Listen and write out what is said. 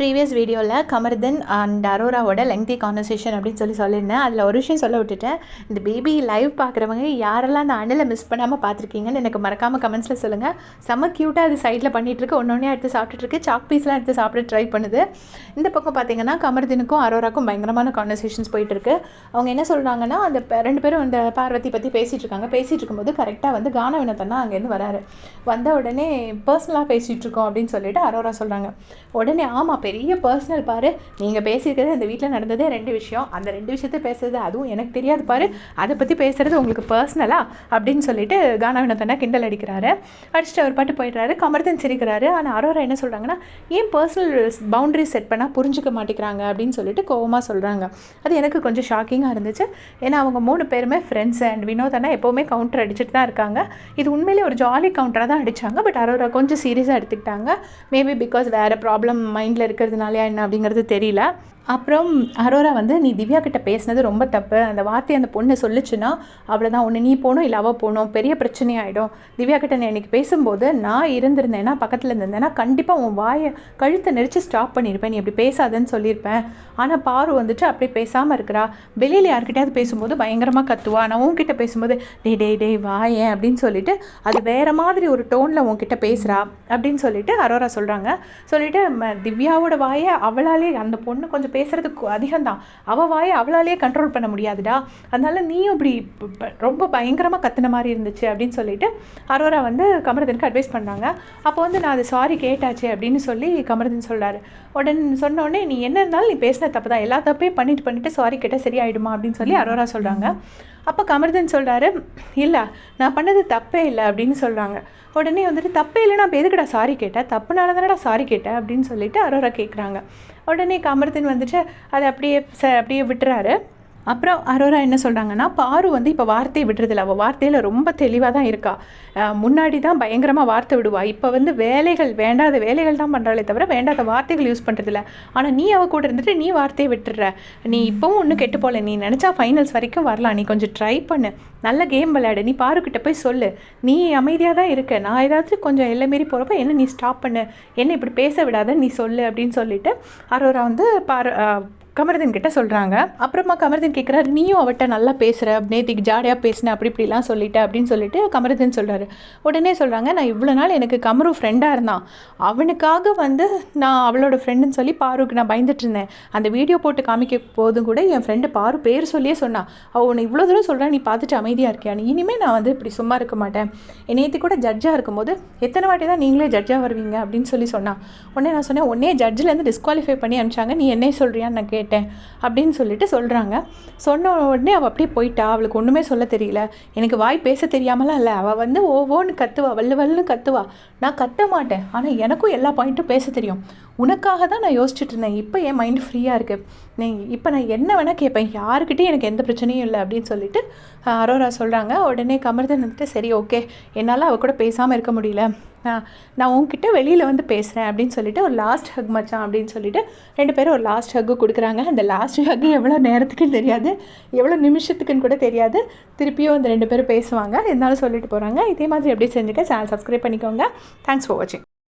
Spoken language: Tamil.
ப்ரீவியஸ் வீடியோவில் கமர்தன் அண்ட் அரோராவோட லெங்தி கான்வர்சேஷன் அப்படின்னு சொல்லி சொல்லியிருந்தேன். அதில் ஒரு விஷயம் சொல்ல விட்டுட்டேன். இந்த பேபி லைவ் பார்க்குறவங்க யாரெல்லாம் அந்த அணிலை மிஸ் பண்ணாமல் பார்த்துருக்கீங்கன்னு எனக்கு மறக்காமல் கமெண்ட்ஸில் சொல்லுங்கள் செம்ம க்யூட்டாக அது சைடில் பண்ணிகிட்ருக்கு ஒன்று ஒன்றே எடுத்து சாப்பிட்டுருக்கு சாக் பீஸ்லாம் எடுத்து சாப்பிட ட்ரை பண்ணுது. இந்த பக்கம் பார்த்தீங்கன்னா கமர்தனுக்கும் அரோராக்கும் பயங்கரமான கான்வர்சேஷன்ஸ் போயிட்டுருக்கு அவங்க என்ன சொல்கிறாங்கன்னா அந்த ரெண்டு பேரும் அந்த பார்வதி பற்றி பேசிகிட்டு இருக்காங்க. பேசிகிட்டு இருக்கும்போது கரெக்டாக வந்து கான வினத்தன்னா அங்கேருந்து வராரு. வந்த உடனே பர்சனலாக பேசிகிட்டு இருக்கோம் அப்படின்னு சொல்லிட்டு அரோரா சொல்கிறாங்க உடனே ஆமாம் பெரிய பர்சனல் பாரு. நீங்கள் பேசியிருக்கிறது அந்த வீட்டில் நடந்ததே ரெண்டு விஷயம். அந்த ரெண்டு விஷயத்த பேசுறது அதுவும் எனக்கு தெரியாது பாரு. அதை பற்றி பேசுறது உங்களுக்கு பர்சனலா அப்படின்னு சொல்லிட்டு கானா வினோத்தனா கிண்டல் அடிக்கிறாரு. அடிச்சுட்டு அவர் பாட்டு போயிடுறாரு. கமர்தன் சிரிக்கிறாரு. ஆனால் அரோரா என்ன சொல்கிறாங்கன்னா ஏன் பர்சனல் பவுண்டரி செட் பண்ணால் புரிஞ்சுக்க மாட்டேங்கிறாங்க? அப்படின்னு சொல்லிட்டு கோவமாக சொல்கிறாங்க அது எனக்கு கொஞ்சம் ஷாக்கிங்காக இருந்துச்சு. ஏன்னா அவங்க மூணு பேருமே ஃப்ரெண்ட்ஸ் அண்ட் வினோதனா எப்போவுமே கவுண்டர் அடிச்சுட்டு தான் இருக்காங்க. இது உண்மையிலே ஒரு ஜாலி கவுண்டராக தான் அடித்தாங்க பட் அரோரா கொஞ்சம் சீரியஸாக எடுத்துக்கிட்டாங்க. மேபி பிகாஸ் வேறு ப்ராப்ளம் மைண்டில் இருக்கிறதுனாலயா என்ன அப்படிங்கிறது தெரியல. அப்புறம் அரோரா வந்து நீ திவ்யா கிட்ட பேசினது ரொம்ப தப்பு. அந்த வார்த்தையை அந்த பொண்ணு சொல்லிச்சுன்னா அவ்வளோதான் ஒன்று நீ போகணும் இல்லை அவள் போகணும் பெரிய பிரச்சனையாயிடும். திவ்யா கிட்ட நீ இன்னைக்கு பேசும்போது நான் இருந்திருந்தேன்னா பக்கத்தில் இருந்திருந்தேன்னா கண்டிப்பாக உன் வாயை கழுத்தை நெரிச்சு ஸ்டாப் பண்ணியிருப்பேன் நீ இப்படி பேசாதன்னு சொல்லியிருப்பேன் ஆனால் பாரு வந்துட்டு அப்படியே பேசாமல் இருக்கிறா. வெளியில் யார்கிட்டயாவது பேசும்போது பயங்கரமாக கத்துவா. நான் உன்கிட்ட பேசும்போது டேய் டே டேய் வாயேன் அப்படின்னு சொல்லிட்டு அது வேற மாதிரி ஒரு டோனில் உன்கிட்ட பேசுகிறா அப்படின்னு சொல்லிட்டு அரோரா சொல்கிறாங்க சொல்லிவிட்டு ம- திவ்யாவோட வாயை அவளாலே அந்த பொண்ணு கொஞ்சம் பேசுறதுக்கு அதிகம்தான். அவள் வாயை அவளாலே கண்ட்ரோல் பண்ண முடியாதுடா. அதனால நீயும் இப்படி ரொம்ப பயங்கரமாக கத்துன மாதிரி இருந்துச்சு அப்படின்னு சொல்லிட்டு அரோரா வந்து கமரதனுக்கு அட்வைஸ் பண்ணாங்க. அப்போ வந்து நான் அது சாரி கேட்டாச்சு அப்படின்னு சொல்லி கமரதன் சொல்றாரு. உடனே சொன்ன உடனே நீ என்ன இருந்தாலும் நீ பேசின தப்பு தான் எல்லா தப்பையும் பண்ணிட்டு பண்ணிட்டு சாரி கேட்டால் சரியாயிடுமா? அப்படின்னு சொல்லி அரோரா சொல்கிறாங்க அப்போ கமர்தன் சொல்கிறாரு இல்லை நான் பண்ணது தப்பே இல்லை அப்படின்னு சொல்கிறாங்க உடனே வந்துட்டு தப்பே இல்லை நான் எதுக்குடா சாரி கேட்டேன்? தப்புனால தானடா சாரி கேட்டேன்? அப்படின்னு சொல்லிட்டு அரோரா கேட்குறாங்க உடனே கமர்தன் வந்துட்டு அதை அப்படியே ச அப்படியே விட்டுறாரு. அப்புறம் அரோரா என்ன சொல்கிறாங்கன்னா பாரு வந்து இப்போ வார்த்தையை விடுறதில்ல. அவள் வார்த்தையில் ரொம்ப தெளிவாக தான் இருக்கா. முன்னாடி தான் பயங்கரமாக வார்த்தை விடுவா. இப்போ வந்து வேலைகள் வேண்டாத வேலைகள் தான் பண்ணுறாளே தவிர வேண்டாத வார்த்தைகள் யூஸ் பண்ணுறதில்ல ஆனால் நீ அவள் கூட இருந்துட்டு நீ வார்த்தையை விட்டுடுற நீ இப்போவும் ஒன்றும் கெட்டு போகல. நீ நினச்சா ஃபைனல்ஸ் வரைக்கும் வரலாம். நீ கொஞ்சம் ட்ரை பண்ணு. நல்ல கேம் விளையாடு. நீ பாருக்கிட்ட போய் சொல்லு. நீ அமைதியாக தான் இருக்க. நான் ஏதாச்சும் கொஞ்சம் எல்லை மீறி போகிறப்ப என்ன நீ ஸ்டாப் பண்ணு? என்ன இப்படி பேச விடாத? நீ சொல்லு அப்படின்னு சொல்லிட்டு அரோரா வந்து பாரு கமர்தன் கிட்ட சொல்கிறாங்க அப்புறமா கமர்தன் கேட்குறாரு நீயும் அவட்ட நல்லா பேசுகிற நேத்திக்கு ஜாலியாக பேசின அப்படி இப்படிலாம் சொல்லிட்ட அப்படின்னு சொல்லிட்டு கமர்தன் சொல்கிறாரு உடனே சொல்கிறாங்க நான் இவ்வளோ நாள் எனக்கு கமரு ஃப்ரெண்டாக இருந்தான். அவனுக்காக வந்து நான் அவளோட ஃப்ரெண்டுன்னு சொல்லி பாருக்கு நான் பயந்துட்டு இருந்தேன். அந்த வீடியோ போட்டு காமிக்க போதும் கூட என் ஃப்ரெண்டு பாரு பேர் சொல்லியே சொன்னான். அவள் உன்னை இவ்வளோ தூரம் சொல்கிறா நீ பார்த்துட்டு அமைதியாக இருக்கியா? நீ இனிமேல் நான் வந்து இப்படி சும்மா இருக்க மாட்டேன். நேற்று கூட ஜட்ஜாக இருக்கும்போது எத்தனை வாட்டி தான் நீங்களே ஜட்ஜாக வருவீங்க? அப்படின்னு சொல்லி சொன்னான். உடனே நான் சொன்னேன் உன்னே ஜட்ஜிலேருந்து டிஸ்குவாலிஃபை பண்ணி அனுப்பிச்சாங்க. நீ என்ன சொல்கிறியான்னு நான் கேட்டேன். அப்படின்னு சொல்லிட்டு சொல்கிறாங்க சொன்ன உடனே அவள் அப்படியே போயிட்டா. அவளுக்கு ஒன்றுமே சொல்ல தெரியல. எனக்கு வாய் பேச தெரியாமலாம் இல்லை. அவள் வந்து ஓவோன்னு கத்துவா. வல்லு வல்லுன்னு கத்துவா. நான் கத்த மாட்டேன். ஆனால் எனக்கும் எல்லா பாயிண்ட்டும் பேச தெரியும். உனக்காக தான் நான் யோசிச்சுட்டு இருந்தேன் இப்போ என் மைண்டு ஃப்ரீயாக இருக்குது நீ இப்போ நான் என்ன வேணால் கேட்பேன் யாருக்கிட்டேயும் எனக்கு எந்த பிரச்சனையும் இல்லை அப்படின்னு சொல்லிட்டு அரோரா சொல்கிறாங்க உடனே கமர்தன் வந்துட்டு சரி ஓகே என்னால் அவ கூட பேசாமல் இருக்க முடியல. நான் உங்ககிட்ட வெளியில் வந்து பேசுகிறேன் அப்படின்னு சொல்லிட்டு ஒரு லாஸ்ட் ஹக் மச்சான். அப்படின்னு சொல்லிட்டு ரெண்டு பேரும் ஒரு லாஸ்ட் ஹக்கு கொடுக்குறாங்க. அந்த லாஸ்ட் ஹக்கு எவ்வளோ நேரத்துக்குன்னு தெரியாது. எவ்வளோ நிமிஷத்துக்குன்னு கூட தெரியாது. திருப்பியும் அந்த ரெண்டு பேரும் பேசுவாங்க. இருந்தாலும் சொல்லிட்டு போகிறாங்க இதே மாதிரி எப்படி செஞ்சுக்க சேனல் சப்ஸ்கிரைப் பண்ணிக்கோங்க. தேங்க்ஸ் ஃபார் வாட்சிங்